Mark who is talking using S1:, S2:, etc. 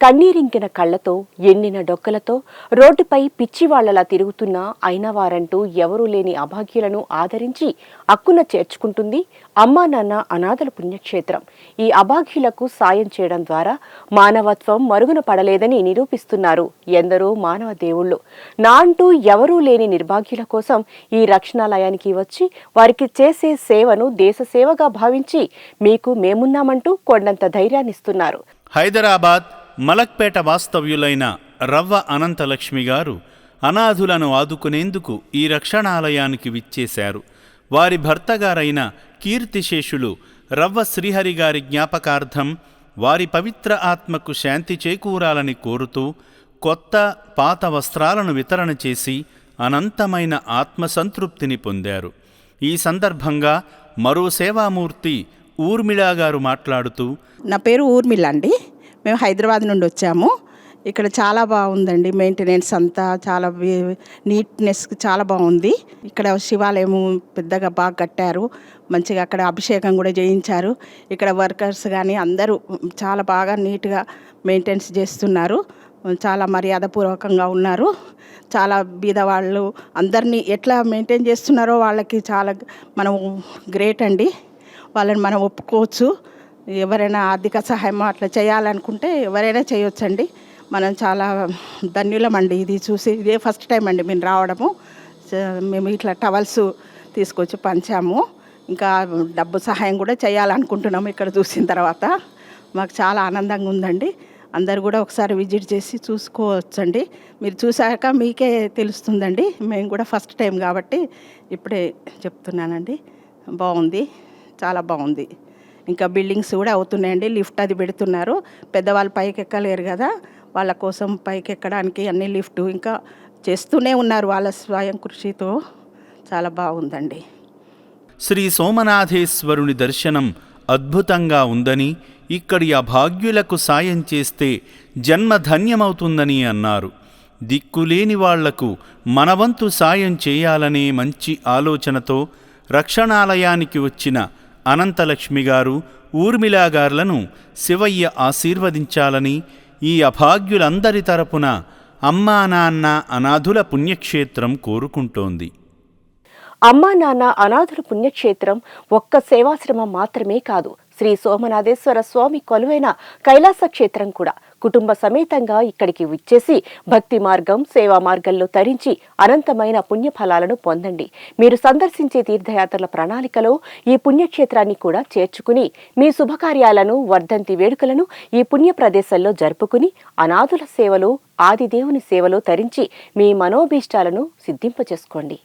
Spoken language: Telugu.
S1: కన్నీరింకిన కళ్ళతో ఎండిన డొక్కలతో రోడ్డుపై పిచ్చివాళ్ళలా తిరుగుతున్న అయిన వారంటూ ఎవరూ లేని అభాగ్యులను ఆదరించి అక్కున చేర్చుకుంటుంది అమ్మా నాన్న అనాథల పుణ్యక్షేత్రం. ఈ అభాగ్యులకు సాయం చేయడం ద్వారా మానవత్వం మరుగున పడలేదని నిరూపిస్తున్నారు ఎందరో మానవ దేవుళ్ళు. నా అంటూ ఎవరూ లేని నిర్భాగ్యుల కోసం ఈ రక్షణాలయానికి వచ్చి వారికి చేసే సేవను దేశ సేవగా భావించి మీకు మేమున్నామంటూ కొండంత ధైర్యాన్నిస్తున్నారు.
S2: హైదరాబాద్ మలక్పేట వాస్తవ్యులైన రవ్వ అనంతలక్ష్మి గారు అనాథులను ఆదుకునేందుకు ఈ రక్షణాలయానికి విచ్చేశారు. వారి భర్తగారైన కీర్తిశేషులు రవ్వ శ్రీహరి గారి జ్ఞాపకార్థం వారి పవిత్ర ఆత్మకు శాంతి చేకూరాలని కోరుతూ కొత్త పాత వస్త్రాలను వితరణ చేసి అనంతమైన ఆత్మసంతృప్తిని పొందారు. ఈ సందర్భంగా మరో సేవామూర్తి ఊర్మిళ గారు మాట్లాడుతూ
S3: నా పేరు ఊర్మిళ అండి. మేము హైదరాబాద్ నుండి వచ్చాము. ఇక్కడ చాలా బాగుందండి మెయింటెనెన్స్ అంతా చాలా నీట్నెస్ చాలా బాగుంది. ఇక్కడ శివాలయం పెద్దగా బాగా కట్టారు. మంచిగా అక్కడ అభిషేకం కూడా చేయించారు. ఇక్కడ వర్కర్స్ కానీ అందరూ చాలా బాగా నీట్గా మెయింటెనెన్స్ చేస్తున్నారు. చాలా మర్యాదపూర్వకంగా ఉన్నారు. చాలా బీదవాళ్ళు అందరినీ ఎట్లా మెయింటైన్ చేస్తున్నారో వాళ్ళకి చాలా మనం గ్రేట్ అండి. వాళ్ళని మనం ఒప్పుకోవచ్చు. ఎవరైనా ఆర్థిక సహాయం అట్లా చేయాలనుకుంటే ఎవరైనా చేయొచ్చండి. మనం చాలా ధన్యులమండి. ఇది చూసి ఇదే ఫస్ట్ టైం అండి మేము రావడము. మేము ఇట్లా టవల్స్ తీసుకొచ్చి పంచాము. ఇంకా డబ్బు సహాయం కూడా చేయాలనుకుంటున్నాము ఇక్కడ చూసిన తర్వాత. మాకు చాలా ఆనందంగా ఉందండి. అందరు కూడా ఒకసారి విజిట్ చేసి చూసుకోవచ్చండి. మీరు చూశాక మీకే తెలుస్తుందండి. మేము కూడా ఫస్ట్ టైం కాబట్టి ఇప్పుడే చెప్తున్నానండి. బాగుంది. చాలా బాగుంది. ఇంకా బిల్డింగ్స్ కూడా అవుతున్నాయండి. లిఫ్ట్ అది పెడుతున్నారు. పెద్దవాళ్ళు పైకి ఎక్కలేరు కదా. వాళ్ళ కోసం పైకి ఎక్కడానికి అన్ని లిఫ్ట్ ఇంకా చేస్తూనే ఉన్నారు వాళ్ళ స్వయం కృషితో. చాలా బాగుందండి.
S2: శ్రీ సోమనాథేశ్వరుని దర్శనం అద్భుతంగా ఉందని ఇక్కడి అభాగ్యులకు సాయం చేస్తే జన్మ ధన్యమవుతుందని అన్నారు. దిక్కులేని వాళ్ళకు మనవంతు సాయం చేయాలనే మంచి ఆలోచనతో రక్షణాలయానికి వచ్చిన అనంతలక్ష్మి గారు ఊర్మిళా గార్లను శివయ్య ఆశీర్వదించాలని ఈ అభాగ్యులందరి తరపున అమ్మా నాన్న అనాథుల పుణ్యక్షేత్రం కోరుకుంటోంది.
S1: అమ్మా నాన్న అనాథుల పుణ్యక్షేత్రం ఒక్క సేవాశ్రమం మాత్రమే కాదు శ్రీ సోమనాథేశ్వర స్వామి కొలువైన కైలాస క్షేత్రం కూడా. కుటుంబ సమేతంగా ఇక్కడికి విచ్చేసి భక్తి మార్గం సేవా మార్గంలో తరించి అనంతమైన పుణ్యఫలాలను పొందండి. మీరు సందర్శించే తీర్థయాత్రల ప్రణాళికలో ఈ పుణ్యక్షేత్రాన్ని కూడా చేర్చుకుని మీ శుభకార్యాలను వర్ధంతి వేడుకలను ఈ పుణ్య ప్రదేశంలో జరుపుకుని అనాథుల సేవలు ఆదిదేవుని సేవలో తరించి మీ మనోభీష్టాలను సిద్ధింపచేసుకోండి.